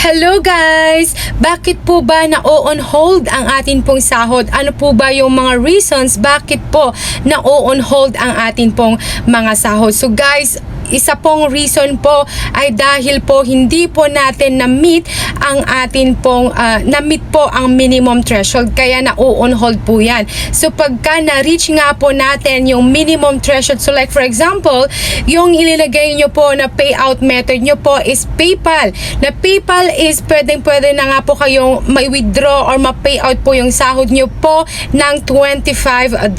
Hello guys! Bakit po ba na-on hold ang atin pong sahod? Ano po ba yung mga reasons bakit po na-on hold ang atin pong mga sahod? So guys, isa pong reason po ay dahil po hindi po natin na-meet ang atin pong ah, na-meet po ang minimum threshold kaya na-on hold po yan. So pagka na-reach nga po natin yung minimum threshold so like for example, yung ililagay nyo po na payout method nyo po is PayPal. Na PayPal is pwedeng pwede na nga po kayong may withdraw or ma-payout po yung sahod nyo po ng $25.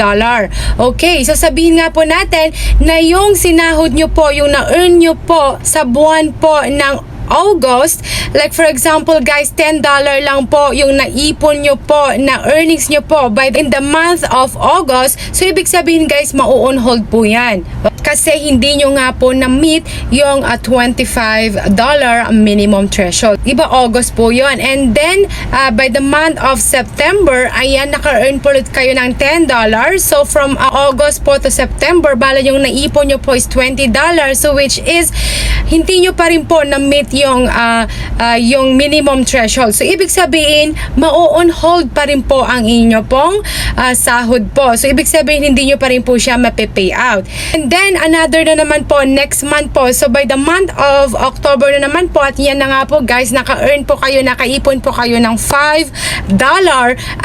Okay, so sabihin nga po natin na yung sinahod nyo po, yung na-earn nyo po sa buwan po ng August, like for example guys, $10 lang po yung naipon nyo po na earnings nyo po by in the month of August. So ibig sabihin guys, mau-on hold po yan. Kasi hindi nyo nga po na-meet yung uh, $25 minimum threshold. Iba August po yon And then, uh, by the month of September, ayan, naka-earn po ulit kayo ng $10. So from uh, August po to September, bala yung naipon nyo po is $20. So which is, hindi nyo pa rin po na-meet yung, uh, uh, yung minimum threshold. So ibig sabihin, mau-on hold pa rin po ang inyo pong uh, sahod po. So ibig sabihin, hindi nyo pa rin po siya mape-pay out. And then, another na naman po, next month po. So by the month of October na naman po, at yan na nga po guys, naka-earn po kayo, nakaipon po kayo ng $5.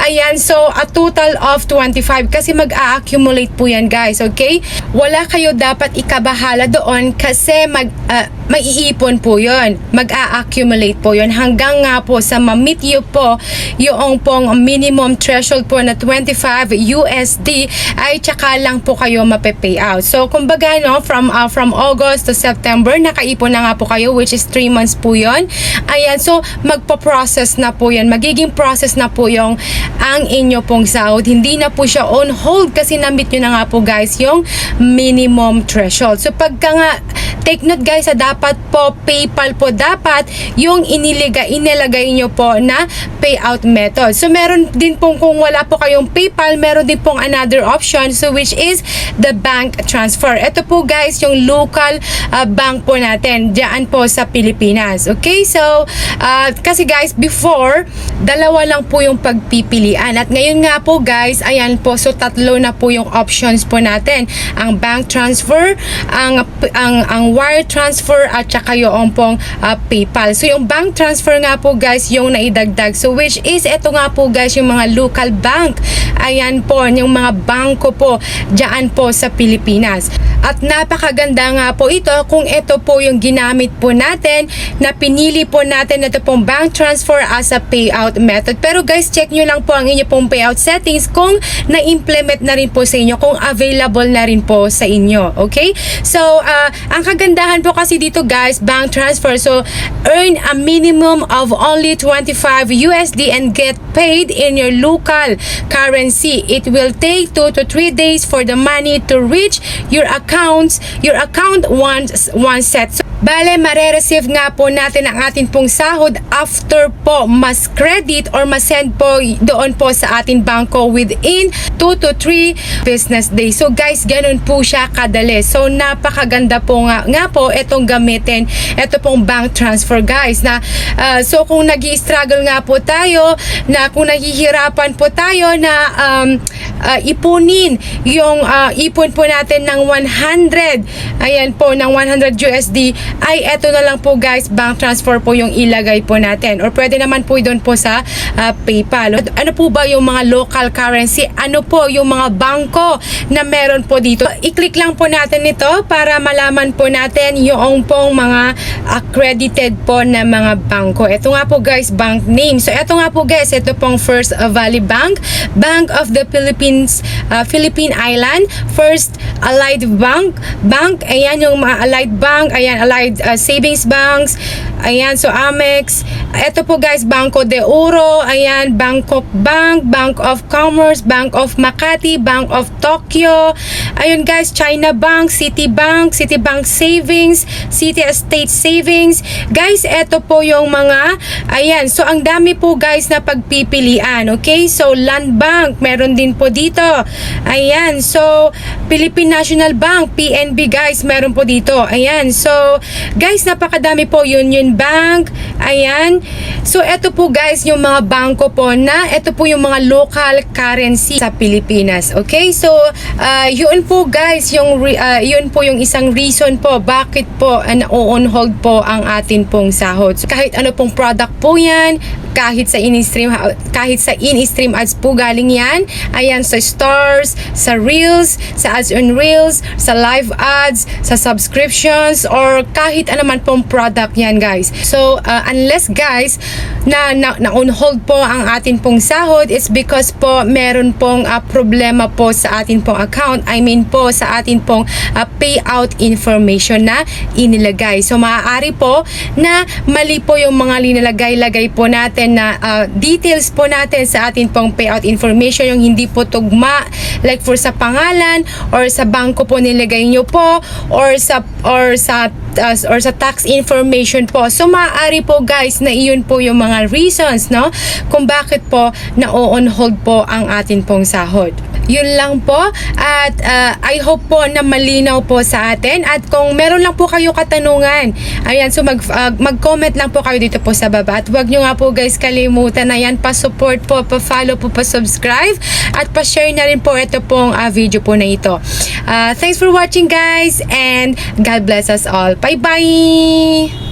Ayan, so a total of 25 kasi mag-a-accumulate po yan guys, okay? Wala kayo dapat ikabahala doon kasi mag, ah, maiipon po yon mag-a-accumulate po yon hanggang nga po sa ma-meet you po yung pong minimum threshold po na 25 USD ay tsaka lang po kayo mape-pay out. So kumbaga no from uh, from August to September nakaipon na nga po kayo which is 3 months po yon. Ayan so magpo-process na po yan. Magiging process na po yung ang inyo pong sahod. Hindi na po siya on hold kasi na-meet nyo na nga po guys yung minimum threshold. So pagka nga take note guys sa po PayPal po dapat yung iniliga inilagay nyo po na payout method. So meron din pong kung wala po kayong PayPal, meron din pong another option so which is the bank transfer. Ito po guys yung local uh, bank po natin diyan po sa Pilipinas. Okay? So uh, kasi guys before dalawa lang po yung pagpipilian at ngayon nga po guys ayan po so tatlo na po yung options po natin. Ang bank transfer, ang ang ang wire transfer at saka yung pong uh, PayPal. So yung bank transfer nga po guys yung naidagdag. So which is ito nga po guys yung mga local bank. Ayan po yung mga bangko po diyan po sa Pilipinas. At napakaganda nga po ito kung ito po yung ginamit po natin na pinili po natin ito pong bank transfer as a payout method. Pero guys, check nyo lang po ang inyo pong payout settings kung na-implement na rin po sa inyo, kung available na rin po sa inyo. Okay? So, uh, ang kagandahan po kasi dito guys, bank transfer. So, earn a minimum of only 25 USD and get paid in your local currency. It will take 2 to 3 days for the money to reach your accounts, your account once one set. So, Bale, mare-receive nga po natin ang atin pong sahod after po mas credit or mas send po doon po sa ating bangko within 2 to 3 business days. So guys, ganun po siya kadali. So napakaganda po nga, nga po itong gamitin. Ito pong bank transfer guys na uh, so kung nag struggle nga po tayo na kung nahihirapan po tayo na um, uh, ipunin yung uh, ipon po natin ng 100 ayan po ng 100 USD ay eto na lang po guys bank transfer po yung ilagay po natin. Or pwede naman po doon po sa uh, PayPal. Ano po ba yung mga local currency? Ano po yung mga bangko na meron po dito? I-click lang po natin ito para malaman po natin yung pong mga accredited po na mga bangko. Ito nga po guys bank name. So ito nga po guys ito pong First Valley Bank Bank of the Philippines uh, Philippine Island First Allied Bank Bank ayan yung mga Allied Bank ayan Allied uh, Savings Banks ayan so Amex ito po guys Banco de Oro ayan Bangkok Bank Bank of Commerce Bank of Makati Bank of Tokyo ayun guys China Bank Citibank Citibank Savings City Estate Savings. Guys ito po yung mga ayan so ang dami po guys na pagpipilian okay? So Land Bank meron din po dito. Ayan so Philippine National Bank PNB guys meron po dito. Ayan so guys napakadami po Union Bank. Ayan. So, ito po guys, yung mga bangko po na, ito po yung mga local currency sa Pilipinas. Okay? So, ah, yun po guys, yung, ah, yun po yung isang reason po bakit po uh, na-on hold po ang atin pong sahod. So, kahit ano pong product po yan, kahit sa in-stream kahit sa in-stream ads po galing yan. Ayan sa stars sa reels sa ads on reels sa live ads sa subscriptions or kahit anuman pong product yan guys. So uh, unless guys na, na, na on hold po ang atin pong sahod it's because po meron pong uh, problema po sa atin pong account. I mean po sa atin pong uh, payout information na inilagay. So maaari po na mali po yung mga linalagay-lagay po natin na uh, details po natin sa atin pong payout information yung hindi po tugma like for sa pangalan or sa bangko po nilagay nyo po or sa or sa uh, or sa tax information po. So maaari po guys na iyon po yung mga reasons no kung bakit po na on hold po ang atin pong sahod. Yun lang po at uh, I hope po na malinaw po sa atin at kung meron lang po kayo katanungan ayan so mag, uh, mag-comment lang po kayo dito po sa baba at huwag nyo nga po guys kalimutan na yan pa-support po, pa-follow po, pa-subscribe at pa-share na rin po ito pong uh, video po na ito. Uh, thanks for watching guys and God bless us all. Bye bye!